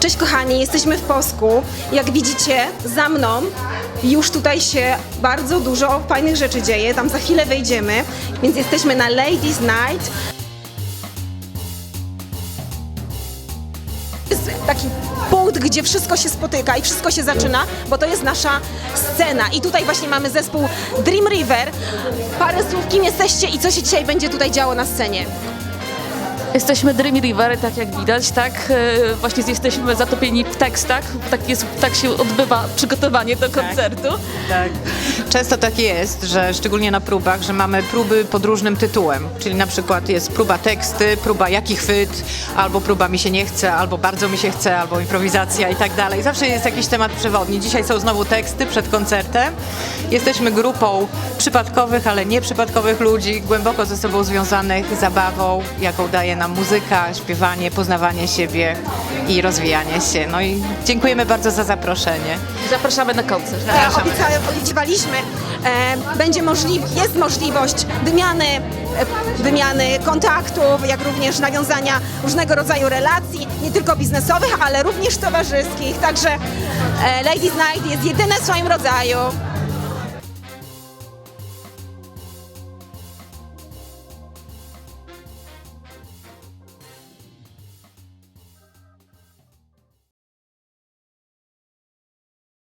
Cześć kochani, jesteśmy w Posku. Jak widzicie, za mną już tutaj się bardzo dużo fajnych rzeczy dzieje. Tam za chwilę wejdziemy, więc jesteśmy na Ladies Night. jest taki punkt, gdzie wszystko się spotyka i wszystko się zaczyna, bo to jest nasza scena. I tutaj właśnie mamy zespół Dream River. Parę słów, kim jesteście i co się dzisiaj będzie tutaj działo na scenie? Jesteśmy Dream River, tak jak widać, tak? E, Właśnie jesteśmy zatopieni w tekstach, tak, jest, tak się odbywa przygotowanie do koncertu. Tak. Często tak jest, że szczególnie na próbach, że mamy próby pod różnym tytułem. Czyli na przykład jest próba teksty, próba jaki chwyt, albo próba mi się nie chce, albo bardzo mi się chce, albo improwizacja i tak dalej. Zawsze jest jakiś temat przewodni. Dzisiaj są znowu teksty przed koncertem. Jesteśmy grupą przypadkowych, ale nieprzypadkowych ludzi, głęboko ze sobą związanych zabawą, jaką daje nam muzyka, śpiewanie, poznawanie siebie i rozwijanie się. No i dziękujemy bardzo za zaproszenie. Zapraszamy na koncert. E, obieca- obiecywaliśmy, e, będzie możliw, jest możliwość wymiany, e, wymiany kontaktów, jak również nawiązania różnego rodzaju relacji, nie tylko biznesowych, ale również towarzyskich. Także e, Ladies Night jest jedyne w swoim rodzaju.